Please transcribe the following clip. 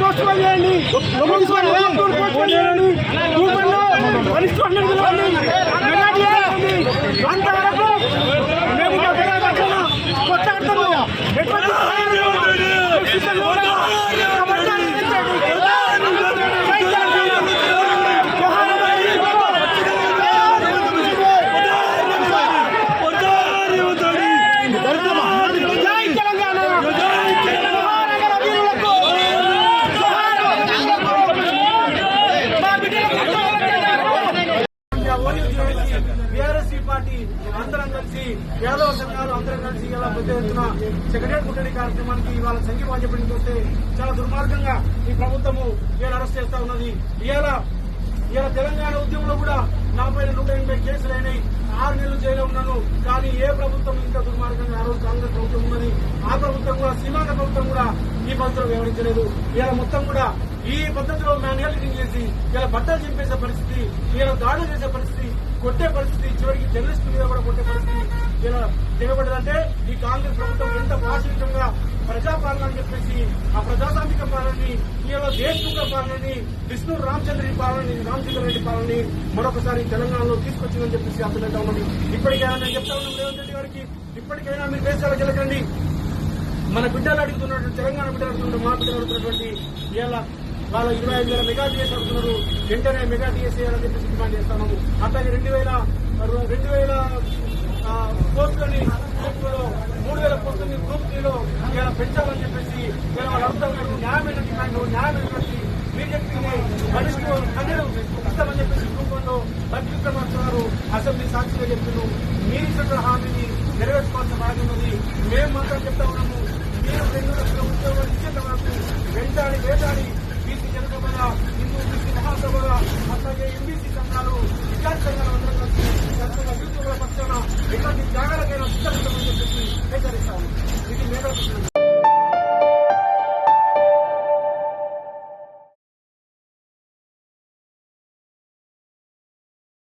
Post phone చేయండి. Post చేయండి. Party అందరం కలిసి యాదవ సంఘాలు అందరం కలిసి ఇలా పెద్ద ఎత్తున సెక్రటరీ కుట్టడి కార్యక్రమానికి ఇవాళ సంఘీభావం చెప్పడం చూస్తే చాలా దుర్మార్గంగా ఈ ప్రభుత్వము ఇవాళ అరెస్ట్ చేస్తా ఉన్నది. ఇవాళ ఇవాళ తెలంగాణ ఉద్యమంలో కూడా నలభై నూట ఎనభై కేసులు అయినాయి. ఆరు నెలలు జైలు ఉన్నాను. కానీ ఏ ప్రభుత్వం ఇంత దుర్మార్గంగా ఆ రోజు కాంగ్రెస్ ప్రభుత్వం ఉన్నది. ఆ ప్రభుత్వం కూడా సీమాంధ్ర ప్రభుత్వం కూడా ఈ పద్ధతిలో వ్యవహరించలేదు. ఇలా మొత్తం కూడా ఈ పద్ధతిలో మ్యాన్యువలింగ్ చేసి ఇలా బట్టలు చింపేసే పరిస్థితి ఇలా దాడులు చేసే పరిస్థితి కొట్టే పరిస్థితి చివరికి జర్నలిస్ట్ మీద కూడా కొట్టే పరిస్థితి ఇలా దిగబడదంటే ఈ కాంగ్రెస్ ప్రభుత్వం ఎంత పాశవికంగా ప్రజాపాలన అని చెప్పేసి ఆ ప్రజాతాంత్రిక పాలనని ఇలా దేశముఖ పాలనని విష్ణు రామచంద్ర పాలనని రామచంద్ర రెడ్డి పాలనని మరొకసారి తెలంగాణలో తీసుకొచ్చిందని చెప్పేసి అర్థమవుతా ఉన్నది. ఇప్పటికైనా నేను చెప్తా ఉన్నాను రేవంత్ రెడ్డి గారికి ఇప్పటికైనా మీరు దేశాలకు వెళ్ళకండి మన బిడ్డలు అడుగుతున్నటువంటి తెలంగాణ బిడ్డలు అడుగుతున్న మా బిడ్డలు అడుగుతున్నటువంటి ఇలా వాళ్ళ ఇరవై ఐదు వేల మెగా డిఎస్ అడుగుతున్నారు వెంటనే మెగా డిఎస్ చేయాలని చెప్పేసి డిమాండ్ చేస్తున్నాము అట్లాగే రెండు వేల రెండు వేల ఆ, పోస్టులని గ్రూపులలో మూడు వేల పోస్టులని గ్రూప్ త్రీలో ఇలా పెంచాలని చెప్పేసి ఇలా వాళ్ళు అడుగుతున్నారు న్యాయమైన డిమాండ్ న్యాయమైనటువంటి బీజేపీని కనిష్ట ఇస్తామని చెప్పేసి గ్రూప్ వన్లో విక్రమార్కున్నారు అసెంబ్లీ సాక్షిగా చెప్తున్నారు మీరు ఇచ్చిన హామీని నెరవేర్చుకోవాల్సిన బాధ్యత ఉన్నది. మేము మాత్రం చెప్తా ఉన్నాము. మీరు రెండు లక్షల ఉద్యోగాలు ఇచ్చేంత వరకు వెంటాడి వేటాడి బీసీ జనసభ హిందూ బీసీ మహాసభ అట్లాగే ఎంబీసీ సంఘాలు విద్యార్థి సంఘాలు అందరూ కలిసి